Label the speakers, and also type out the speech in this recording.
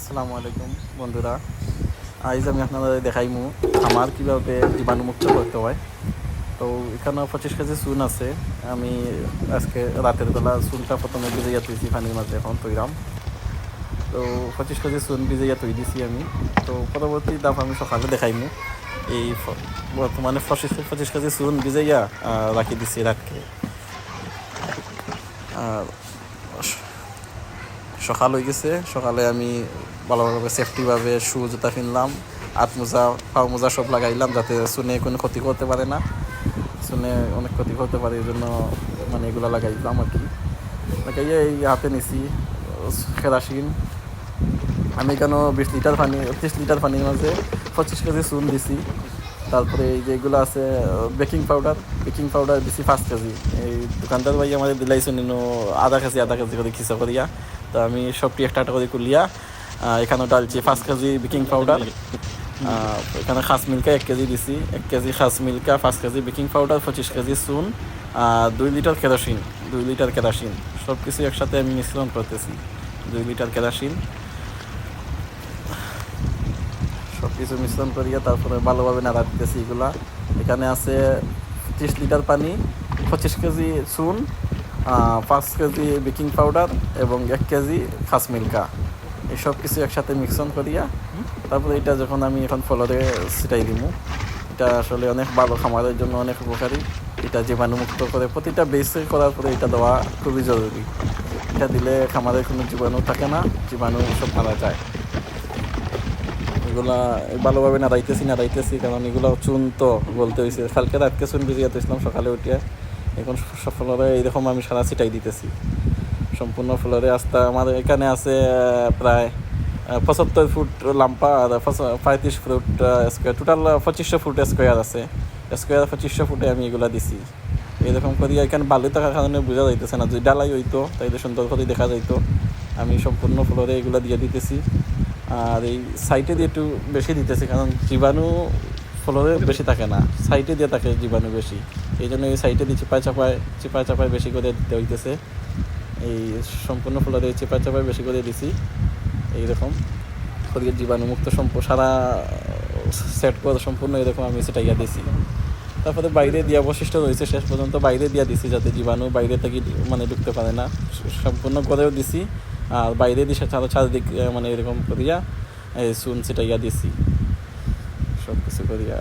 Speaker 1: আসসালামু আলাইকুম, বন্ধুরা। আজ আমি আপনাদের দেখাইমু খামার কীভাবে জীবাণুমুক্ত করতে হয়। তো এখানে পঁচিশ কেজি চুন আছে। আমি আজকে রাতের বেলা চুনটা প্রথমে ভিজাইয়া তুইছি পানির মাঝে এখন তৈরাম। তো পঁচিশ কেজি চুন ভিজাইয়া তুই দিছি আমি। তো পরবর্তী দাম আমি সকালে দেখাইমু। এই বর্তমানে পঁচিশ পঁচিশ কেজি চুন ভিজাইয়া রাখি দিছি রাতকে। আর সকাল হয়ে গেছে। সকালে আমি ভালোভাবে সেফটিভাবে শু, জুতা কিনলাম, হাত মোজা, পাও মোজা সব লাগাইলাম যাতে শুনে কোনো ক্ষতি করতে পারে না। শুনে অনেক ক্ষতি করতে পারে, এই জন্য মানে এগুলো লাগাইলাম আর কি। লাগাইয়ে এই হাতে নিছি কেরাসিন আমি কেন বিশ লিটার পানি, ত্রিশ লিটার পানির মাঝে পঁচিশ কেজি চুন দিছি। তারপরে এই যে এগুলো আছে, বেকিং পাউডার বেকিং পাউডার দিছি পাঁচ কেজি। এই দোকানদার ভাই আমাদের দিলাইছো নিনো আধা কেজি আধা কেজি করে খিসা করিয়া। তো আমি সবটি একটা একটা করে কুলিয়া আহ, এখানে ডালছি পাঁচ কেজি বেকিং পাউডার এখানে খাস মিল্কা এক কেজি দিছি। এক কেজি খাস মিল্কা পাঁচ কেজি বেকিং পাউডার পঁচিশ কেজি চুন আর দুই লিটার কেরোসিন দুই লিটার কেরাসিন। সব কিছু একসাথে আমি মিশ্রণ করতেছি দুই লিটার কেরাসিন। সব কিছু মিশ্রণ করিয়া তারপরে ভালোভাবে নাড়া দিতেছি এগুলা। এখানে আছে ত্রিশ লিটার পানি পঁচিশ কেজি চুন পাঁচ কেজি বেকিং পাউডার এবং এক কেজি খাস মিল্কা। এই সব কিছু একসাথে মিশ্রণ করিয়া, তারপরে এটা যখন আমি এখন ফলরে ছিটাই দিমু, এটা আসলে অনেক ভালো খামারের জন্য অনেক উপকারী। এটা জীবাণুমুক্ত করে প্রতিটা বেসে করার পরে এটা দেওয়া খুবই জরুরি। এটা দিলে খামারের কোনো জীবাণু থাকে না, জীবাণু সব মারা যায়। এগুলা ভালোভাবে নাড়াইতেছি নাড়াইতেছি, কারণ এগুলো চুন তো বলতে হয়েছে কালকে রাতকে চুন ভিজিয়ে ইসলাম সকালে উঠিয়া। এখন ফলরে এইরকম আমি সারা ছিটাই দিতেছি। সম্পূর্ণ ফলরে আস্তে আমার এখানে আছে প্রায় পঁচাত্তর ফুট লাম্পা, আর পঁয়ত্রিশ ফুট স্কোয়ার টোটাল পঁচিশশো ফুট স্কোয়ার আছে। স্কোয়ার পঁচিশশো ফুটে আমি এগুলা দিছি। এরকম করি, এখানে বালি থাকার কারণে বোঝা যাইতেছে না যদি ডালাই হইতো, তাইলে সুন্দর করে দেখা যাইতো। আমি সম্পূর্ণ ফ্লোরে এগুলো দিয়ে দিতেছি। আর এই সাইটে দিয়ে একটু বেশি দিতেছি, কারণ জীবাণু ফ্লোরে বেশি থাকে না, সাইটে দিয়ে থাকে জীবাণু বেশি। এই জন্য এই সাইটে দিয়ে চিপায় চাপায় চিপায় চাপায় বেশি করে দিতে হইতেছে এই সম্পূর্ণ ফ্লোরে চিপায় চাপায় বেশি করে দিছি। এইরকম শরীরের জীবাণুমুক্ত সম্প, সারা সেট করে সম্পূর্ণ এরকম আমি সেটা ইয়া দিছি। তারপরে বাইরে দিয়ে অবশিষ্ট রয়েছে, শেষ পর্যন্ত বাইরে দিয়ে দিছি যাতে জীবাণু বাইরে থেকে মানে ঢুকতে পারে না। সম্পূর্ণ করেও দিছি, আর বাইরে দিছে চার চারদিক মানে এরকম করিয়া এই চুন সেটা ইয়া দিছি। সব কিছু করিয়া